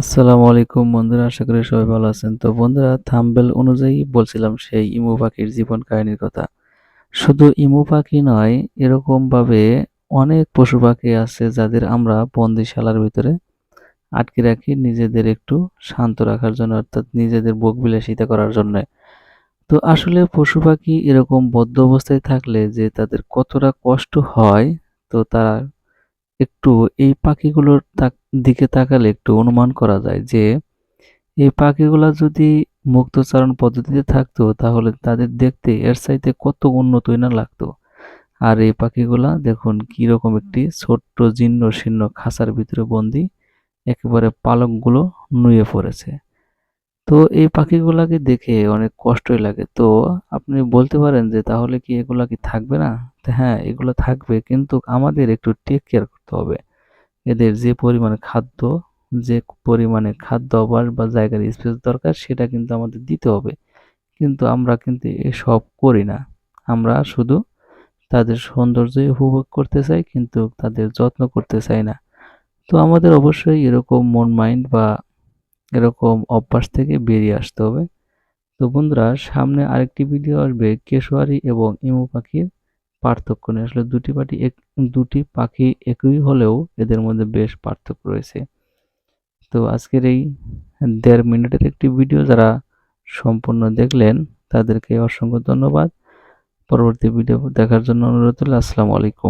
আসসালামু আলাইকুম বন্ধুরা, আশা করি সবাই ভালো আছেন। তো বন্ধুরা, থাম্বেল অনুযায়ী বলছিলাম সেই ইমু পাখির জীবন কাহিনীর কথা। শুধু ইমু পাখি নয় এরকম ভাবে অনেক পশু পাখি আছে যাদের আমরা বন্দিশালার ভিতরে আটকে রাখি নিজেদের একটু শান্ত রাখার জন্য, অর্থাৎ নিজেদের বুক বিলাসিতা করার জন্য। তো আসলে পশু পাখি এরকম বদ্ধ অবস্থায় থাকলে যে তাদের কতটা কষ্ট হয়, তো তারা একটু এই পাখিগুলোর দিকে তাকালে একটু অনুমান করা যায় যে, এই পাখিগুলো যদি মুক্তচারণ পদ্ধতিতে থাকতো, তাহলে তাদের দেখতে এর চাইতে কত উন্নতই না লাগতো। আর এই পাখিগুলা দেখুন কীরকম একটি ছোট্ট জীর্ণ শীর্ণ খাঁচার ভিতরে বন্দি, একেবারে পালকগুলো নুয়ে পড়েছে। তো এই পাখিগুলাকে দেখে অনেক কষ্টই লাগে। তো আপনি বলতে পারেন যে, তাহলে কি এগুলা কি থাকবে না? হ্যাঁ এগুলো থাকবে। কিন্তু আমাদের একটু টেক কেয়ার করতে হবে। এদের যে পরিমাণে খাদ্য, যে পরিমাণে খাদ্য আবাস বা জায়গার স্পেস দরকার, সেটা কিন্তু আমাদের দিতে হবে। কিন্তু আমরা কিন্তু এসব করি না। আমরা শুধু তাদের সৌন্দর্যই উপভোগ করতে চাই, কিন্তু তাদের যত্ন করতে চাই না। তো আমাদের অবশ্যই এরকম মন মাইন্ড বা এরকম অভ্যাস থেকে বেরিয়ে আসতে হবে। তো বন্ধুরা, সামনে আরেকটি ভিডিও আসবে, কেশোয়ারি এবং ইমু পাখির পার্থক্য নেই। আসলে দুটি পাখি এক, দুটি পাখি একই হলেও এদের মধ্যে বেশ পার্থক্য রয়েছে। তো আজকের এই দেড় মিনিটের একটি ভিডিও যারা সম্পূর্ণ দেখলেন, তাদেরকে অসংখ্য ধন্যবাদ। পরবর্তী ভিডিও দেখার জন্য অনুরোধ হলো আসসালামু আলাইকুম।